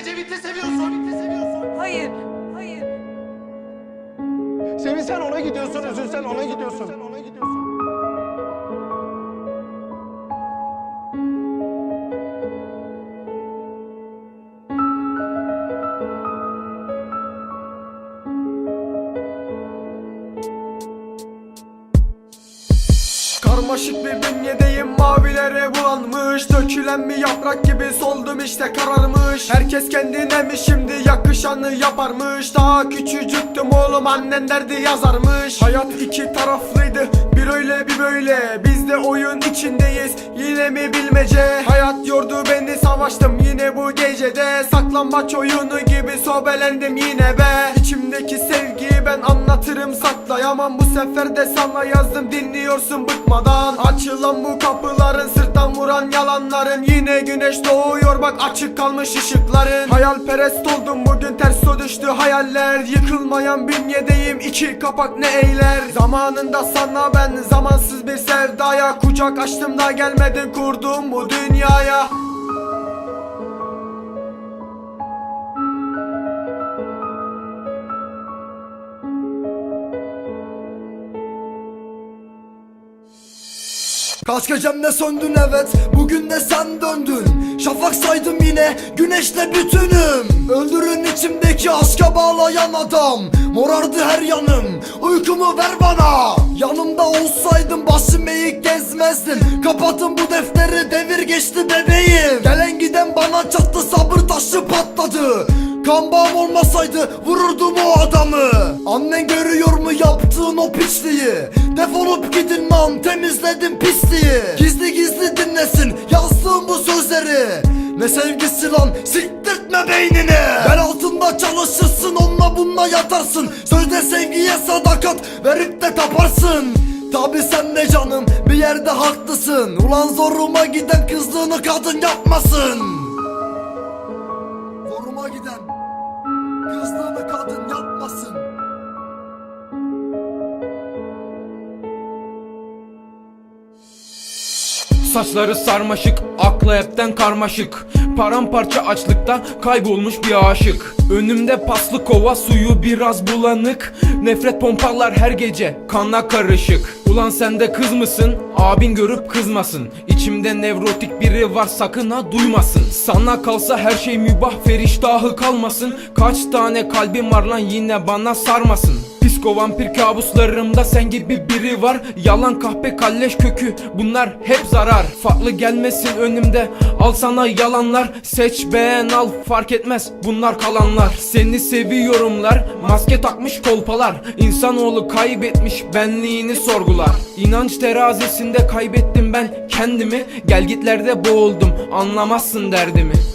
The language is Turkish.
Sevinç'i seviyorsun. Sevinç'i seviyorsun. Hayır, hayır. Sevin sen ona gidiyorsun, üzülsen ona gidiyorsun. Sen ona gidiyorsun. Karmaşık bir bünyedeyim mavilere bulanmış. Dökülen bir yaprak gibi soldum işte kararmış. Herkes kendine mi şimdi yakışanı yaparmış? Daha küçücüktüm oğlum annen derdi yazarmış. Hayat iki taraflıydı bir öyle bir böyle. Biz de oyun içindeyiz yine mi bilmece? Hayat yordu beni savaştım yine bu gecede. Saklambaç oyunu gibi sobelendim yine be. İçimdeki sevgiyi ben anlatırım saklayamam. Bu sefer de sana yazdım dinliyorsun bıkmadan. Açılan bu kapıların sırttan vuran yalanların. Yine güneş doğuyor bak açık kalmış ışıkların. Hayalperest oldum bugün ters düştü hayaller. Yıkılmayan bünyedeyim iki kapak ne eyler. Zamanında sana ben zamansız bir sevdaya Kucak açtım da gelmedin kurdum bu dünyaya Kaç gecemde söndün evet. Bugün de sen döndün. Şafak saydım yine Güneşle bütünüm. Öldürün içimdeki aşka bağlayan adam. Morardı her yanım Uykumu ver bana. Yanımda olsaydın başım eğik gezmezdin Kapatın bu defteri devir geçti bebeğim. Gelen giden bana çattı sabır taşı patladı. Kan bağım olmasaydı vururdum o adamı. Annen görüyor mu yaptığın o pisliği? Defolup gidin lan temizledim pisliği. Gizli gizli dinlesin yazdığım bu sözleri. Ne sevgisi lan siktirtme beynini. Bel altında çalışırsın onunla bununla yatarsın. Sözde sevgiye sadakat verip de taparsın. Tabi sen de canım bir yerde haklısın. Ulan zoruma giden kızlığını kadın yapmasın. Zoruma giden Kızlığını kadın yapmasın Saçları sarmaşık, aklı hepten karmaşık. Paramparça açlıkta kaybolmuş bir aşık. Önümde paslı kova suyu biraz bulanık. Nefret pompalar her gece kanla karışık. Ulan sen de kız mısın? Abin görüp kızmasın. İçimde nevrotik biri var sakın ha duymasın. Sana kalsa her şey mübah feriştahı kalmasın. Kaç tane kalbim var lan yine bana sarmasın Psiko vampir kabuslarımda sen gibi biri var. Yalan kahpe kalleş kökü bunlar hep zarar. Farklı gelmesin önümde al sana yalanlar. Seç beğen al fark etmez bunlar kalanlar. Seni seviyorumlar maske takmış kolpalar. İnsanoğlu kaybetmiş benliğini sorgular. İnanç terazisinde kaybettim ben kendimi. Gelgitlerde boğuldum anlamazsın derdimi